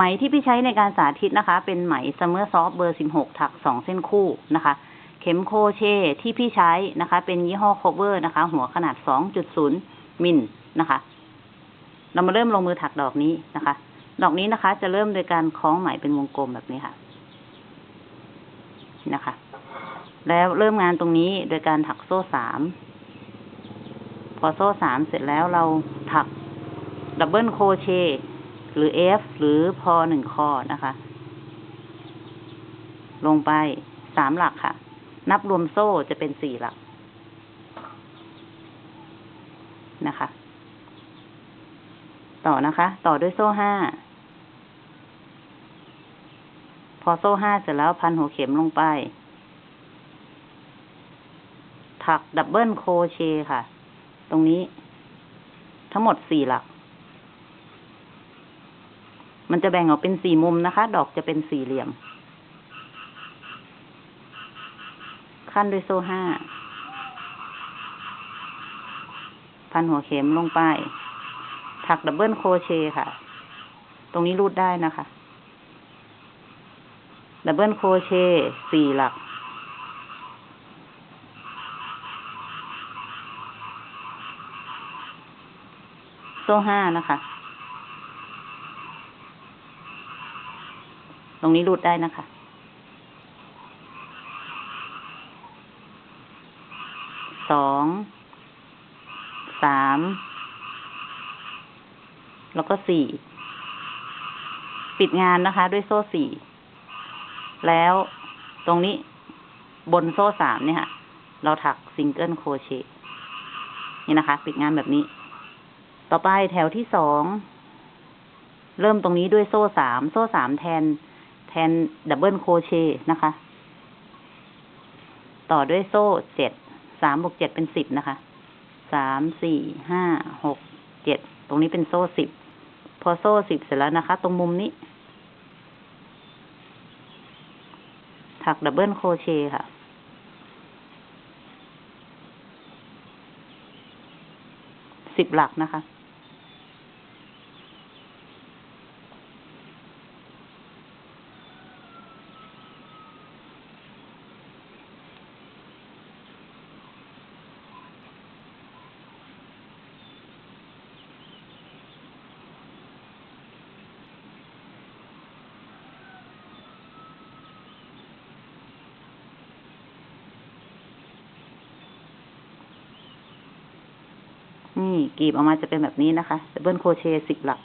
ไหมที่พี่ใช้ในการสาธิตนะคะ เป็นไหมซัมเมอร์ซอฟเบอร์สิบหกถักสองเส้นคู่นะคะ เข็มโคเชที่พี่ใช้นะคะ เป็นยี่ห้อโคเวอร์นะคะ หัวขนาดสองจุดศูนย์มิลนะคะ เรามาเริ่มลงมือถักดอกนี้นะคะ ดอกนี้นะคะ จะเริ่มโดยการคล้องไหมเป็นวงกลมแบบนี้ค่ะ นะคะ แล้วเริ่มงานตรงนี้โดยการถักโซ่สามพอโซ่สามเสร็จแล้วเราถักดับเบิลโคเช หรือ F หรือพอหนึ่งคอนะคะ ลงไปสามหลักค่ะ นับรวมโซ่จะเป็นสี่หลักนะคะ ต่อนะคะ ต่อด้วยโซ่ห้า พอโซ่ห้าเสร็จแล้วพันหัวเข็มลงไป ถักดับเบิลโคเชค่ะ ตรงนี้ ทั้งหมดสี่หลัก มันจะแบ่งออกเป็นสี่มุมนะคะ ดอกจะเป็นสี่เหลี่ยม ขั้นด้วยโซ่ห้า พันหัวเข็มลงไป ถักดับเบิลโคเชค่ะ ตรงนี้รูดได้นะคะ ดับเบิลโคเชสี่หลัก โซ่ห้านะคะ ตรงนี้รูดได้นะคะ สอง สาม แล้วก็สี่ ปิดงานนะคะ ด้วยโซ่สี่ แล้วตรงนี้บนโซ่สามเนี่ยค่ะ เราถักซิงเกิลโครเชต์นี่นะคะ ปิดงานแบบนี้ ต่อไปแถวที่สอง เริ่มตรงนี้ด้วยโซ่สาม โซ่สามแทน แทนดับเบิลโครเชต์นะคะ ต่อด้วยโซ่เจ็ดสามบวกเจ็ดเป็นสิบนะคะสามสี่ห้าหกเจ็ดตรงนี้เป็นโซ่สิบพอโซ่สิบเสร็จแล้วนะคะ ตรงมุมนี้ ถักดับเบิลโครเชต์ค่ะสิบหลักนะคะ นี่กรีบออกมาจะเป็นแบบนี้นะคะดับเบิลโครเชต์สิบหลัก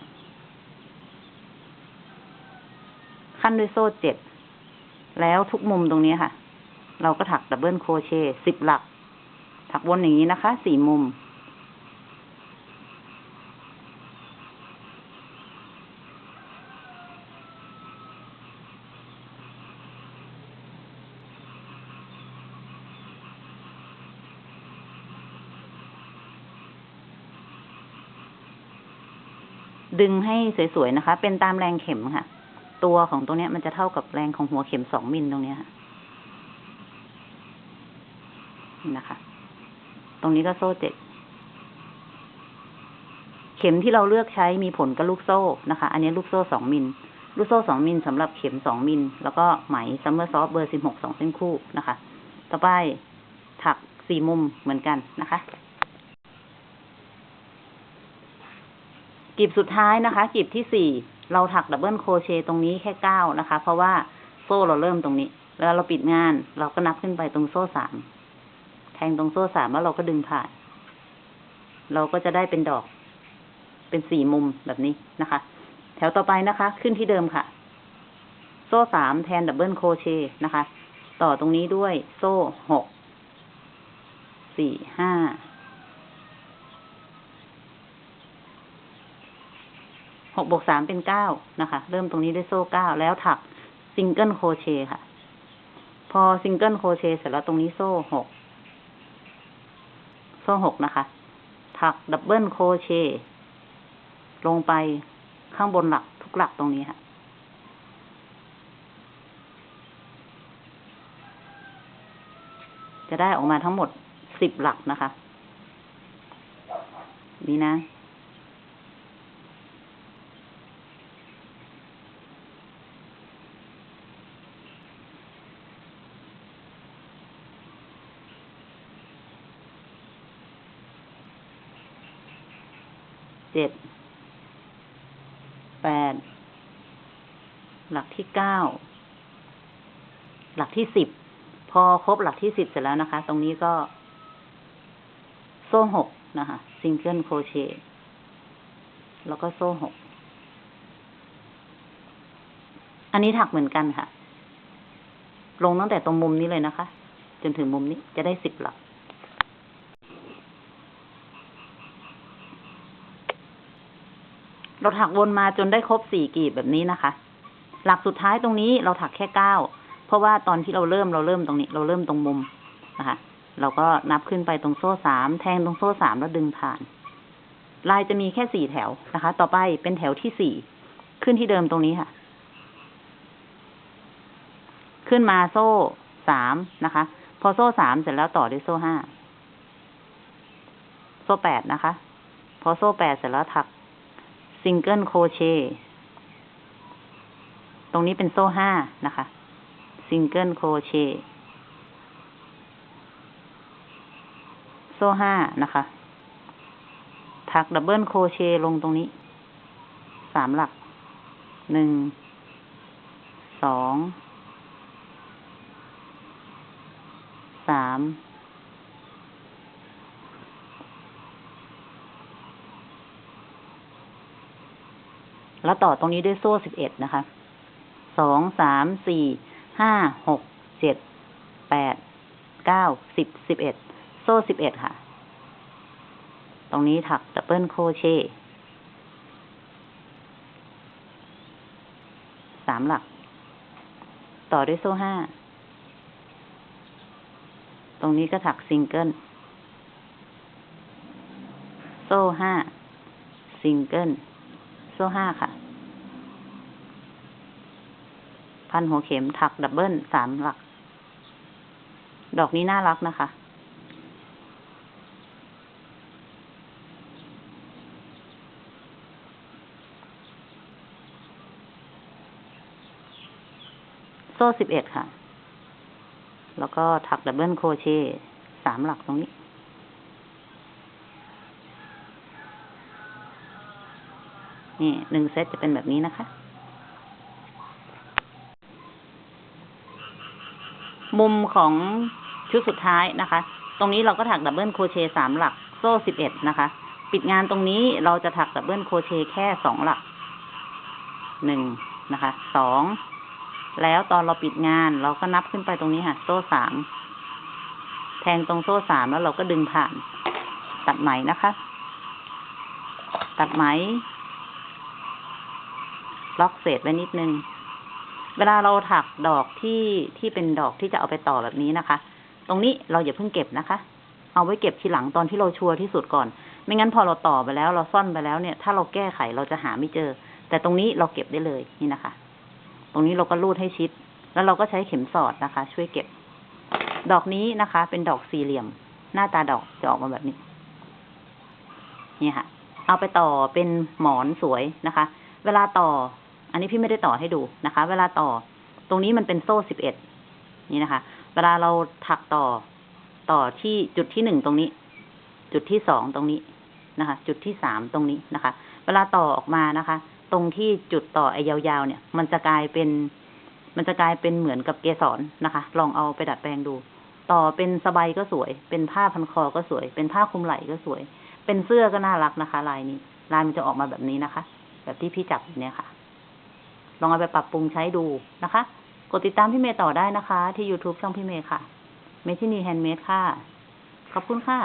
ขั้นด้วยโซ่เจ็ด แล้วทุกมุมตรงนี้ค่ะ เราก็ถักดับเบิลโครเชต์สิบหลัก ถักวนอย่างนี้นะคะ สี่มุม ดึงให้สวยๆนะคะ เป็นตามแรงเข็มค่ะ ตัวของตรงนี้มันจะเท่ากับแรงของหัวเข็มสองมิลตรงนี้ค่ะนี่นะคะ ตรงนี้ก็โซ่เจ็ดเข็มที่เราเลือกใช้มีผลกับลูกโซ่นะคะ อันนี้ลูกโซ่สองมิล ลูกโซ่สองมิลสำหรับเข็มสองมิล แล้วก็ไหมซัมเมอร์ซอฟเบอร์สิบหกสองเส้นคู่นะคะ ต่อไปถักสี่มุมเหมือนกันนะคะ กลีบสุดท้ายนะคะกลีบที่สี่เราถักดับเบิลโคเชต์ตรงนี้แค่เก้านะคะ เพราะว่าโซ่เราเริ่มตรงนี้ แล้วเราปิดงาน เราก็นับขึ้นไปตรงโซ่สามแทงตรงโซ่สามแล้วเราก็ดึงผ่าน เราก็จะได้เป็นดอก เป็นสี่มุมแบบนี้นะคะ แถวต่อไปนะคะ ขึ้นที่เดิมค่ะ โซ่สามแทนดับเบิลโคเชต์นะคะ ต่อตรงนี้ด้วยโซ่หกสี่ห้า หกบวกสามเป็นเก้านะคะ เริ่มตรงนี้ด้วยโซ่เก้าแล้วถักซิงเกิลโครเชต์ค่ะ พอซิงเกิลโครเชต์เสร็จแล้วตรงนี้โซ่หกโซ่หกนะคะ ถักดับเบิลโครเชต์ลงไปข้างบนหลักทุกหลักตรงนี้ค่ะ จะได้ออกมาทั้งหมดสิบหลักนะคะ นี่นะ เจ็ดแปดหลักที่เก้าหลักที่สิบพอครบหลักที่สิบเสร็จแล้วนะคะ ตรงนี้ก็ โซ่หกนะคะซิงเกิลโครเชต์แล้วก็โซ่หกอันนี้ถักเหมือนกันค่ะ ลงตั้งแต่ตรงมุมนี้เลยนะคะ จนถึงมุมนี้จะได้สิบหลัก เราถักวนมาจนได้ครบสี่กลีบแบบนี้นะคะ หลักสุดท้ายตรงนี้เราถักแค่เก้าเพราะว่าตอนที่เราเริ่มเราเริ่มตรงนี้ เราเริ่มตรงมุมนะคะ เราก็นับขึ้นไปตรงโซ่สามแทงตรงโซ่สามแล้วดึงผ่าน ลายจะมีแค่สี่แถวนะคะ ต่อไปเป็นแถวที่สี่ขึ้นที่เดิมตรงนี้ค่ะ ขึ้นมาโซ่สามนะคะ พอโซ่สามเสร็จแล้วต่อด้วยโซ่ห้าโซ่แปดนะคะ พอโซ่แปดเสร็จแล้วถัก ซิงเกิลโคเชต์ตรงนี้เป็นโซ่ห้านะคะซิงเกิลโคเชต์โซ่ห้านะคะ ถักดับเบิลโคเชต์ลงตรงนี้ สามหลัก หนึ่ง สอง สาม แล้วต่อตรงนี้ด้วยโซ่สิบเอ็ดนะคะ สอง สาม สี่ ห้า หก เจ็ด แปด เก้า สิบ สิบเอ็ด โซ่สิบเอ็ดค่ะ ตรงนี้ถักดับเบิลโคเชต์สามหลัก ต่อด้วยโซ่ห้า ตรงนี้ก็ถักซิงเกิล โซ่ห้า ซิงเกิล โซ่ห้าค่ะ พันหัวเข็มถักดับเบิลสามหลัก ดอกนี้น่ารักนะคะ โซ่สิบเอ็ดค่ะ แล้วก็ถักดับเบิลโครเชต์สามหลักตรงนี้ นี่หนึ่งเซตจะเป็นแบบนี้นะคะ มุมของชุดสุดท้ายนะคะ ตรงนี้เราก็ถักดับเบิลโครเชต์สามหลัก โซ่สิบเอ็ดนะคะ ปิดงานตรงนี้เราจะถักดับเบิลโครเชต์แค่สองหลักหนึ่งนะคะ สอง แล้วตอนเราปิดงานเราก็นับขึ้นไปตรงนี้ค่ะ โซ่สาม แทงตรงโซ่สามแล้วเราก็ดึงผ่าน ตัดไหมนะคะ ตัดไหม ล็อกเศษไว้นิดนึง เวลาเราถักดอกที่ที่เป็นดอกที่จะเอาไปต่อแบบนี้นะคะ ตรงนี้เราอย่าเพิ่งเก็บนะคะ เอาไว้เก็บทีหลังตอนที่เราชัวร์ที่สุดก่อน ไม่งั้นพอเราต่อไปแล้ว เราซ่อนไปแล้วเนี่ย ถ้าเราแก้ไขเราจะหาไม่เจอ แต่ตรงนี้เราเก็บได้เลยนี่นะคะ ตรงนี้เราก็รูดให้ชิด แล้วเราก็ใช้เข็มสอดนะคะ ช่วยเก็บ ดอกนี้นะคะ เป็นดอกสี่เหลี่ยม หน้าตาดอกจะออกมาแบบนี้ นี่ค่ะเอาไปต่อเป็นหมอนสวยนะคะ เวลาต่อ อันนี้พี่ไม่ได้ต่อให้ดูนะคะ เวลาต่อ ตรงนี้มันเป็นโซ่สิบเอ็ดนี่นะคะ เวลาเราถักต่อต่อที่จุดที่หนึ่งตรงนี้ จุดที่สองตรงนี้นะคะ จุดที่สามตรงนี้นะคะ เวลาต่อออกมานะคะ ตรงที่จุดต่อไอ้ยาวๆเนี่ย มันจะกลายเป็น มันจะกลายเป็นเหมือนกับเกสรนะคะ ลองเอาไปดัดแปลงดู ต่อเป็นสบายก็สวย เป็นผ้าพันคอก็สวย เป็นผ้าคลุมไหล่ก็สวย เป็นเสื้อก็น่ารักนะคะ ลายนี้ ลายมันจะออกมาแบบนี้นะคะ แบบที่พี่จับอยู่เนี่ยค่ะ ลองเอาไปปรับปรุงใช้ดูนะคะ กดติดตามพี่เมย์ต่อได้นะคะ ที่ YouTube ช่องพี่เมย์ค่ะ เมทินีแฮนด์เมดค่ะ ขอบคุณค่ะ